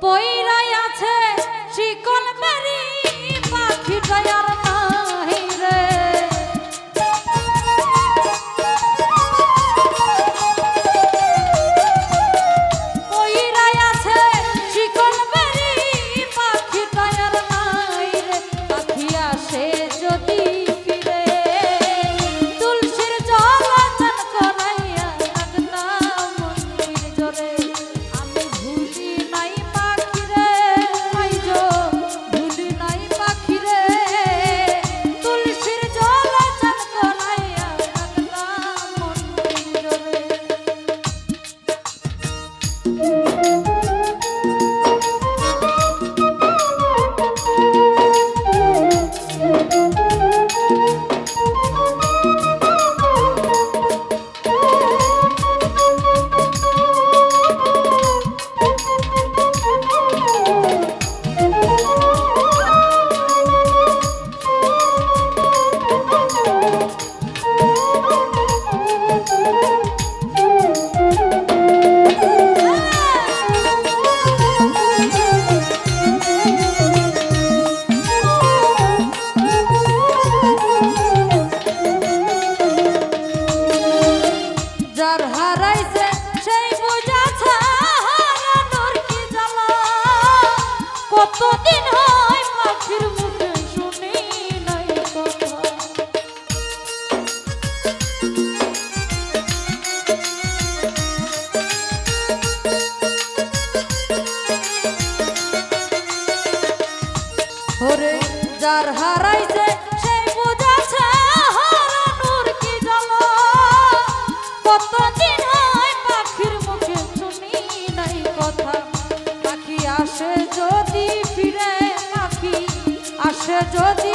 Poira. ওরে যার হারাইছে সেই বুঝাছে হারানোর কি জল কত দিন হয় পাখির মুখে শুনি নাই কথা। পাখি আসে যদি ফিরে, পাখি আসে যদি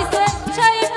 হারাইছে সেই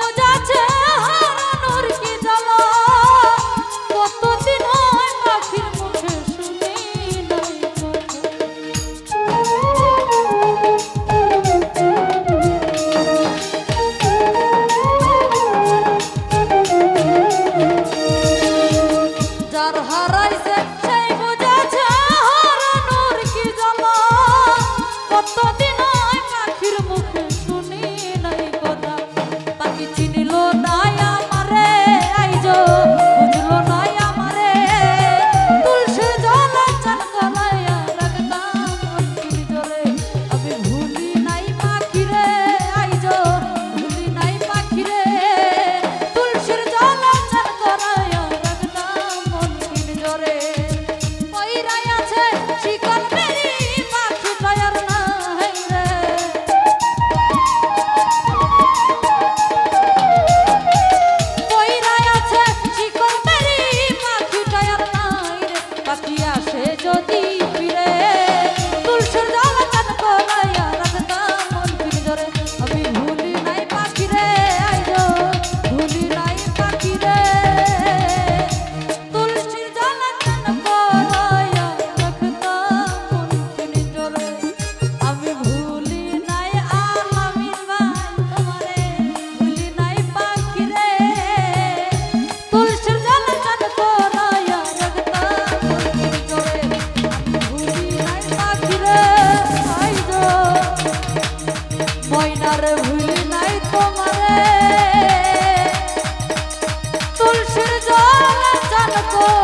জল